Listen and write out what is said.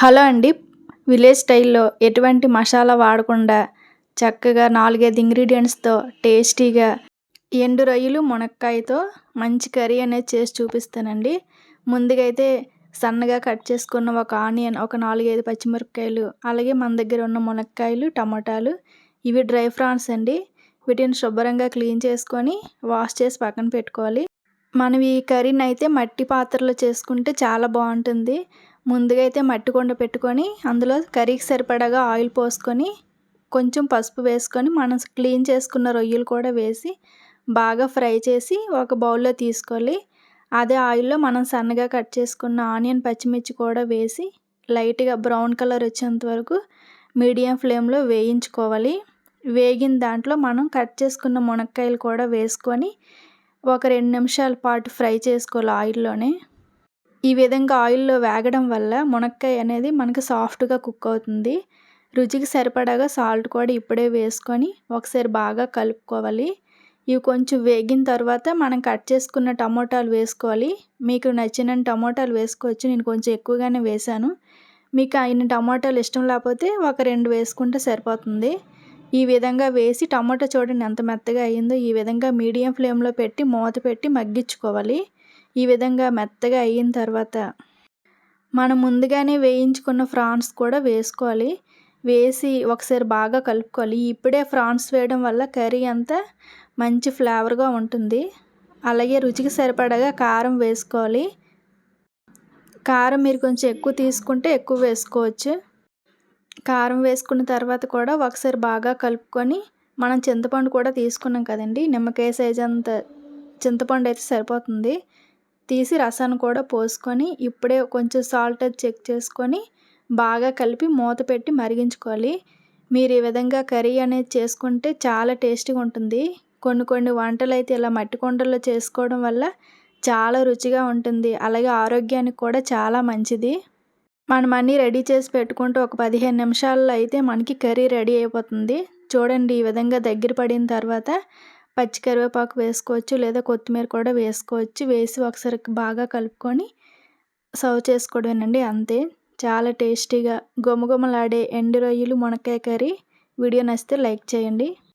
Hello అండి. Village స్టైల్లో ఎటువంటి మసాలా వాడకుండా చక్కగా నాలుగైదు ఇంగ్రీడియంట్స్తో టేస్టీగా ఎండు రొయ్యలు మునక్కాయతో మంచి కర్రీ అనేది చేసి చూపిస్తానండి. ముందుగా అయితే సన్నగా కట్ చేసుకున్న ఒక ఆనియన్ ఒక నాలుగైదు పచ్చిమిరపకాయలు అలాగే మన దగ్గర ఉన్న మునక్కాయలు టమాటాలు ఇవి డ్రై ఫ్రాన్స్ అండి. వీటిని శుభ్రంగా క్లీన్ చేసుకొని వాష్ చేసి పక్కన పెట్టుకోవాలి. మనం ఈ కర్రీని అయితే మట్టి పాత్రలో చేసుకుంటే చాలా బాగుంటుంది. ముందుగా అయితే మట్టి కొండ పెట్టుకొని అందులో కర్రీకి సరిపడగా ఆయిల్ పోసుకొని కొంచెం పసుపు వేసుకొని మనం క్లీన్ చేసుకున్న రొయ్యలు కూడా వేసి బాగా ఫ్రై చేసి ఒక బౌల్లో తీసుకోవాలి. అదే ఆయిల్లో మనం సన్నగా కట్ చేసుకున్న ఆనియన్ పచ్చిమిర్చి కూడా వేసి లైట్గా బ్రౌన్ కలర్ వచ్చేంత వరకు మీడియం ఫ్లేమ్లో వేయించుకోవాలి. వేగిన దాంట్లో మనం కట్ చేసుకున్న మునక్కాయలు కూడా వేసుకొని ఒక రెండు నిమిషాల పాటు ఫ్రై చేసుకోవాలి ఆయిల్లోనే. ఈ విధంగా ఆయిల్లో వేగడం వల్ల మునక్కాయ అనేది మనకు సాఫ్ట్గా కుక్ అవుతుంది. రుచికి సరిపడగా సాల్ట్ కూడా ఇప్పుడే వేసుకొని ఒకసారి బాగా కలుపుకోవాలి. ఇవి కొంచెం వేగిన తర్వాత మనం కట్ చేసుకున్న టమోటాలు వేసుకోవాలి. మీకు నచ్చిన టమోటాలు వేసుకోవచ్చు. నేను కొంచెం ఎక్కువగానే వేశాను. మీకు అయిన టమోటాలు ఇష్టం లేకపోతే ఒక రెండు వేసుకుంటే సరిపోతుంది. ఈ విధంగా వేసి టమోటా చూడండి ఎంత మెత్తగా అయ్యిందో ఈ విధంగా మీడియం ఫ్లేమ్లో పెట్టి మూత పెట్టి మగ్గించుకోవాలి. ఈ విధంగా మెత్తగా అయిన తర్వాత మనం ముందుగానే వేయించుకున్న ఫ్రాన్స్ కూడా వేసుకోవాలి. వేసి ఒకసారి బాగా కలుపుకోవాలి. ఇప్పుడే ఫ్రాన్స్ వేయడం వల్ల కర్రీ అంతా మంచి ఫ్లేవర్గా ఉంటుంది. అలాగే రుచికి సరిపడగా కారం వేసుకోవాలి. కారం మీరు కొంచెం ఎక్కువ తీసుకుంటే ఎక్కువ వేసుకోవచ్చు. కారం వేసుకున్న తర్వాత కూడా ఒకసారి బాగా కలుపుకొని మనం చింతపండు కూడా తీసుకున్నాం కదండి. నిమ్మకాయ సైజ్ అంత చింతపండు అయితే సరిపోతుంది. తీసి రసాన్ని కూడా పోసుకొని ఇప్పుడే కొంచెం సాల్ట్ చెక్ చేసుకొని బాగా కలిపి మూత పెట్టి మరిగించుకోవాలి. మీరు ఈ విధంగా కర్రీ అనేది చేసుకుంటే చాలా టేస్టీగా ఉంటుంది. కొన్ని కొన్ని వంటలు అయితే ఇలా మట్టి కొండల్లో చేసుకోవడం వల్ల చాలా రుచిగా ఉంటుంది. అలాగే ఆరోగ్యానికి కూడా చాలా మంచిది. మనం అన్నీ రెడీ చేసి పెట్టుకుంటే ఒక పదిహేను నిమిషాల్లో అయితే మనకి కర్రీ రెడీ అయిపోతుంది. చూడండి ఈ విధంగా దగ్గర పడిన తర్వాత పచ్చి కరివేపాకు వేసుకోవచ్చు లేదా కొత్తిమీర కూడా వేసుకోవచ్చు. వేసి ఒకసారి బాగా కలుపుకొని సర్వ్ చేసుకోవడమేనండి అంతే. చాలా టేస్టీగా గుమగుమలాడే ఎండు రొయ్యలు మునక్కాయ కర్రీ. వీడియో నచ్చితే లైక్ చేయండి.